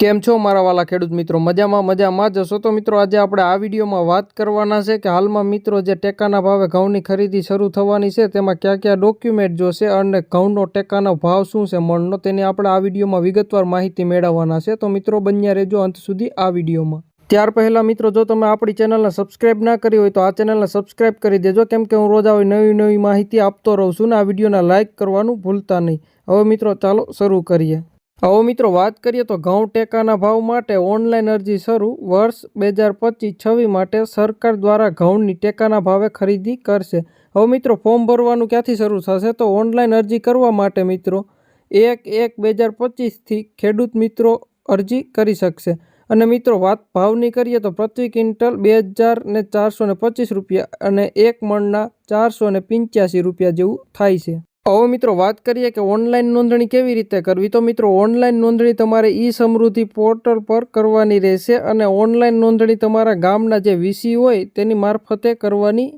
કેમ છો મારા વાલા ખેડૂત મિત્રો? મજામાં મજામાં જ હશો? તો મિત્રો, આજે આપણે આ વિડીયોમાં વાત કરવાના છે કે હાલમાં મિત્રો જે ટેકાના ભાવે ઘઉંની ખરીદી શરૂ થવાની છે, તેમાં કયા કયા ડોક્યુમેન્ટ જોશે અને ઘઉંનો ટેકાનો ભાવ શું છે મણનો તેની આપણે આ વિડીયોમાં વિગતવાર માહિતી મેળવવાના છે. તો મિત્રો, બન્યા રહેજો અંત સુધી આ વિડીયોમાં. ત્યાર પહેલાં મિત્રો, જો તમે આપણી ચેનલને સબસ્ક્રાઇબ ના કરી હોય તો આ ચેનલને સબસ્ક્રાઇબ કરી દેજો, કેમ કે હું રોજ આવી નવી નવી માહિતી આપતો રહું છું ને આ વિડીયોને લાઇક કરવાનું ભૂલતા નહીં. હવે મિત્રો, ચાલો શરૂ કરીએ. હવે મિત્રો વાત કરીએ તો ઘઉં ટેકાના ભાવ માટે ઓનલાઈન અરજી શરૂ. વર્ષ બે હજાર પચીસ છવ્વીસ માટે સરકાર દ્વારા ઘઉંની ટેકાના ભાવે ખરીદી કરશે. હવે મિત્રો ફોર્મ ભરવાનું ક્યાંથી શરૂ થશે? તો ઓનલાઈન અરજી કરવા માટે મિત્રો એક એક બે હજાર પચીસથી ખેડૂત મિત્રો અરજી કરી શકશે. અને મિત્રો વાત ભાવની કરીએ તો પ્રતિ ક્વિન્ટલ બે હજાર ને ચારસો ને પચીસ રૂપિયા અને એક મણના ચારસો ને પંચ્યાસી રૂપિયા જેવું થાય છે. હવે મિત્રો વાત કરીએ કે ઓનલાઈન નોંધણી કેવી રીતે કરવી? તો મિત્રો ઓનલાઈન નોંધણી તમારે ઈ સમૃદ્ધિ પોર્ટલ પર કરવાની રહેશે અને ઓનલાઈન નોંધણી તમારા ગામના જે વીસી હોય તેની મારફતે કરવાની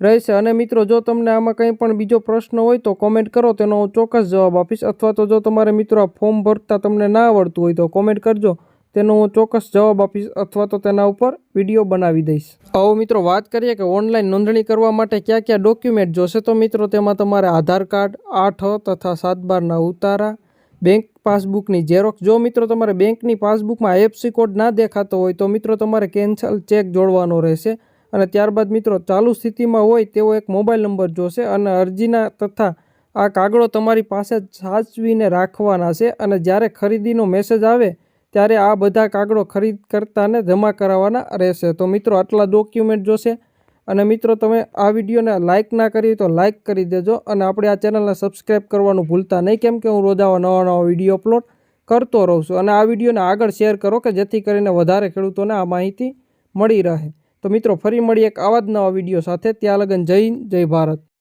રહેશે. અને મિત્રો જો તમને આમાં કંઈ પણ બીજો પ્રશ્ન હોય તો કોમેન્ટ કરો, તેનો હું ચોક્કસ જવાબ આપીશ. અથવા તો જો તમારે મિત્રો આ ફોર્મ ભરતા તમને ના આવડતું હોય તો કોમેન્ટ કરજો. તેનો હું ચોક્કસ જવાબ આપીશ અથવા તો તેના ઉપર વીડિયો બનાવી દઈશ. આવો મિત્રો વાત કરીએ કે ઓનલાઈન નોંધણી કરવા માટે કયા કયા ડોક્યુમેન્ટ જોશે? તો મિત્રો, તેમાં તમારે આધાર કાર્ડ, આઠ તથા સાત બારના ઉતારા, બેંક પાસબુકની ઝેરોક્સ. જો મિત્રો તમારે બેંકની પાસબુકમાં એફસી કોડ ના દેખાતો હોય, તો મિત્રો તમારે કેન્સલ ચેક જોડવાનો રહેશે અને ત્યારબાદ મિત્રો ચાલુ સ્થિતિમાં હોય તેવો એક મોબાઈલ નંબર જોશે અને અરજીના તથા આ કાગળો તમારી પાસે સાચવીને રાખવાના છે અને જ્યારે ખરીદીનો મેસેજ આવે ત્યારે આ બધા કાગળો ખરીદ કરતાને જમા કરાવવાના રહેશે. તો મિત્રો, આટલા ડોક્યુમેન્ટ જોશે. અને મિત્રો, તમે આ વિડીયોને લાઇક ના કરી તો લાઇક કરી દેજો. અને આપણે આ ચેનલને સબસ્ક્રાઈબ કરવાનું ભૂલતા નહીં. કેમ કે હું રોજ આવા નવા નવા વીડિયો અપલોડ કરતો રહું છું. અને આ વિડીયોને આગળ શેર કરો કે જેથી કરીને વધારે ખેડૂતોને આ માહિતી મળી રહે. તો મિત્રો, ફરી મળી એક આવા જ નવા વીડિયો સાથે. ત્યાં લગન જય જય ભારત.